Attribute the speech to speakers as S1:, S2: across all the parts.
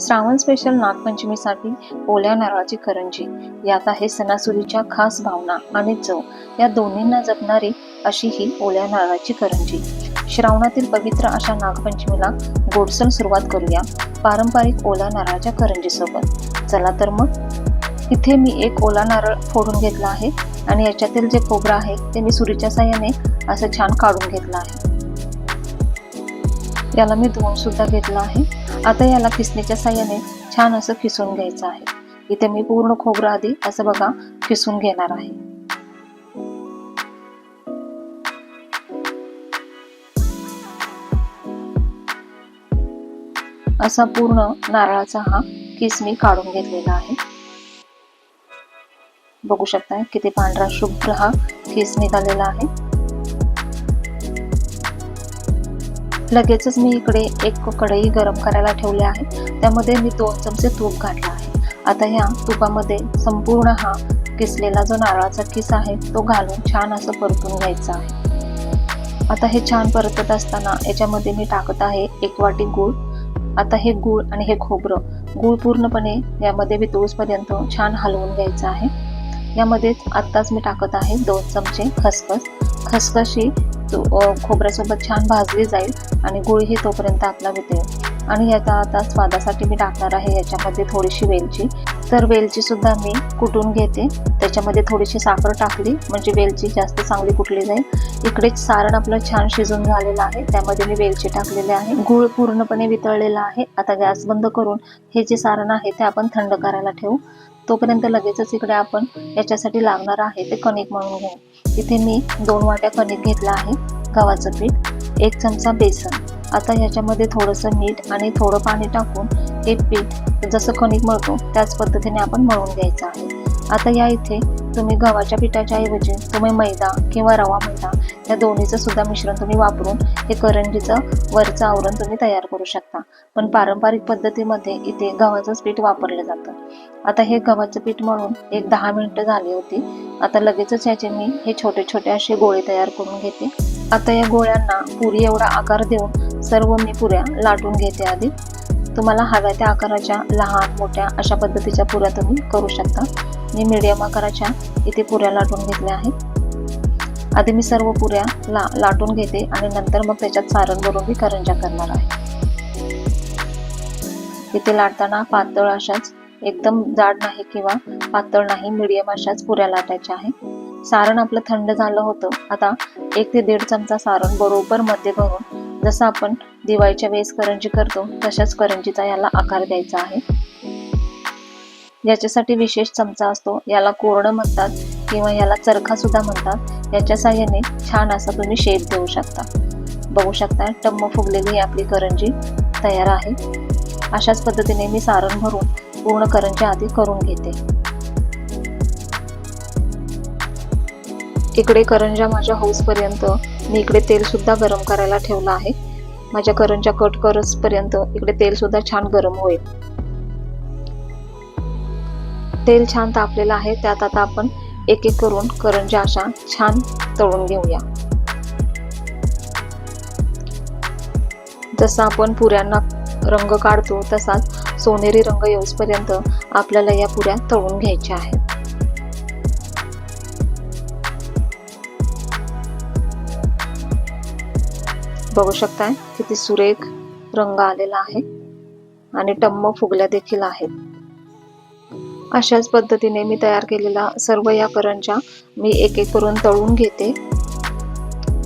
S1: Shravan special नागपंचमीसाठी ओल्या नारळाची करंजी. यात आहे सणासुदीच्या खास भावना आणि चव. या दोन्हींना जपणारी अशी ही ओल्या नारळाची करंजी. श्रावणातील पवित्र अशा नागपंचमीला गोडसर सुरुवात करूया. पारंपरिक ओल्या नारळाच्या करंजीसोबत. चला तर मग. इथे मी एक ओला नारळ फोडून घेतला आहे आणि याच्यातील जे खोबरं आहे ते मी सुरीच्या साह्याने असं छान काढून घेतलं आहे. याला मी धुवून सुद्धा घेतलं आहे. आता याला खिसणीच्या साह्याने छान असं खिसून घ्यायचं आहे. इथे मी पूर्ण खोबरं आधी असं बघा खिसून घेणार आहे. असा पूर्ण नारळाचा हा किस मी काढून घेतलेला आहे. बघू शकताय किती पांढरा शुभ्र हा किस निघालेला आहे. लगेचच मी इकडे एक कढई गरम करायला ठेवली आहे. त्यामध्ये मी दोन चमचे तूप घातला आहे. आता ह्या तुपामध्ये संपूर्ण हा किसलेला जो नारळाचा किस आहे तो घालून छान असं परतून घ्यायचा आहे. आता हे छान परतत असताना याच्यामध्ये मी टाकत आहे एक वाटी गूळ. आता हे गूळ आणि हे खोबरं गूळ पूर्णपणे यामध्ये वितळूसपर्यंत छान हलवून घ्यायचं आहे. यामध्येच आत्ताच मी टाकत आहे दोन चमचे खसखस. खसखशी खोबऱ्यासोबत छान भाजली जाईल आणि गुळही तोपर्यंत आपला वितळेल आणि याचा आता स्वादासाठी मी टाकणार आहे याच्यामध्ये थोडीशी वेलची. तर वेलची सुद्धा मी कुटून घेते. त्याच्यामध्ये थोडीशी साखर टाकली म्हणजे वेलची जास्त चांगली कुटली जाईल इकडेच सारण आपलं छान शिजून झालेलं आहे. त्यामध्ये मी वेलची टाकलेली आहे. गुळ पूर्णपणे वितळलेला आहे. आता गॅस बंद करून हे जे सारण आहे ते आपण थंड करायला ठेवू. तोपर्यंत लगेचच इकडे आपण याच्यासाठी लागणार आहे ते कणिक म्हणून घेऊ. इथे मी दोन वाट्या कणिक घेतला आहे गव्हाचं पीठ एक चमचा बेसन. आता ह्याच्यामध्ये थोडंसं मीठ आणि थोडं पाणी टाकून हे पीठ जसं कणिक मळतो त्याच पद्धतीने आपण मळून घ्यायचं आहे. आता या इथे तुम्ही गव्हाच्या पिठाच्या ऐवजी तुम्ही मैदा किंवा रवा मैदा या दोन्हीचं सुद्धा मिश्रण तुम्ही वापरून हे करंजीचं वरचं आवरण तुम्ही तयार करू शकता. पण पारंपरिक पद्धतीमध्ये इथे गव्हाचंच पीठ वापरलं जातं. आता हे गव्हाचं पीठ म्हणून एक दहा मिनटं झाली होती. आता लगेचच याचे मी हे छोटे छोटे असे गोळे तयार करून घेते. आता या गोळ्यांना पुरी एवढा आकार देऊन सर्व मी पुऱ्या लाटून घेते आधी. तुम्हाला हव्या त्या आकाराच्या लहान मोठ्या अशा पद्धतीच्या पुऱ्या तुम्ही करू शकता. मी मीडियम आकाराच्या इथे पुऱ्या लाटून घेतल्या आहेत. आधी मी सर्व पुऱ्या ला लाटून घेते आणि नंतर मग त्याच्यात सारण भरून मी करंजा करणार आहे. इथे लाटताना पातळ अशाच एकदम जाड नाही किंवा पातळ नाही मीडियम अशाच पुऱ्या लाटायच्या आहे सारण आपलं थंड झालं होतं. आता एक ते दीड चमचा सारण बरोबर मध्ये भरून जसं आपण दिवाळीच्या वेळेस करंजी करतो तशाच करंजीचा याला आकार द्यायचा आहे. याच्यासाठी विशेष चमचा असतो याला कोरडं म्हणतात किंवा याला चरखा सुद्धा म्हणतात. याच्या साह्याने छान असा तुम्ही शेप देऊ शकता. बघू शकता टम्म फुगलेली आपली करंजी तयार आहे. अशाच पद्धतीने मी सारण भरून पूर्ण करंजी आधी करून घेते. इकडे करंजा माझ्या हौसपर्यंत मी इकडे तेलसुद्धा गरम करायला ठेवलं आहे. माझ्या करंजा कट करसपर्यंत इकडे तेलसुद्धा छान गरम होईल. तेल छान तापलेलं आहे. त्यात आता आपण एक एक करून करंजा अशा छान तळून घेऊया. जसं आपण पुऱ्यांना रंग काढतो तसाच सोनेरी रंग येऊसपर्यंत आपल्याला या पुऱ्या तळून घ्यायच्या आहेत. बघू शकताय किती सुरेख रंग आलेला आहे आणि टम्म फुगल्या देखील आहेत. अशाच पद्धतीने मी तयार केलेला सर्व या करंजा मी एक एक करून तळून घेते.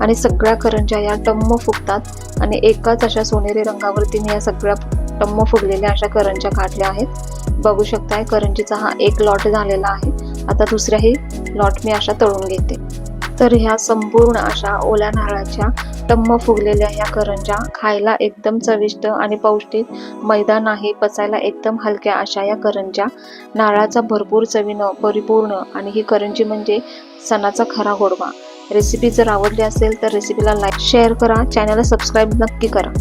S1: आणि सगळ्या करंजा या टम्म फुगतात. आणि एकाच अशा सोनेरी रंगावरती मी या सगळ्या टम्म फुगलेल्या अशा करंजा काढल्या आहेत. बघू शकताय करंजीचा हा एक लॉट झालेला आहे. आता दुसऱ्याही लॉट मी अशा तळून घेते. तर ह्या संपूर्ण अशा ओल्या नारळाच्या टम्म फुगलेल्या ह्या करंजा खायला एकदम चविष्ट आणि पौष्टिक. मैदा नाही पचायला एकदम हलक्या अशा या करंजा. नारळाचा भरपूर चवीनं परिपूर्ण आणि ही करंजी म्हणजे सणाचा खरा गोडवा रेसिपी जर आवडली असेल तर रेसिपीला लाईक शेअर करा. चॅनलला सबस्क्राईब नक्की करा.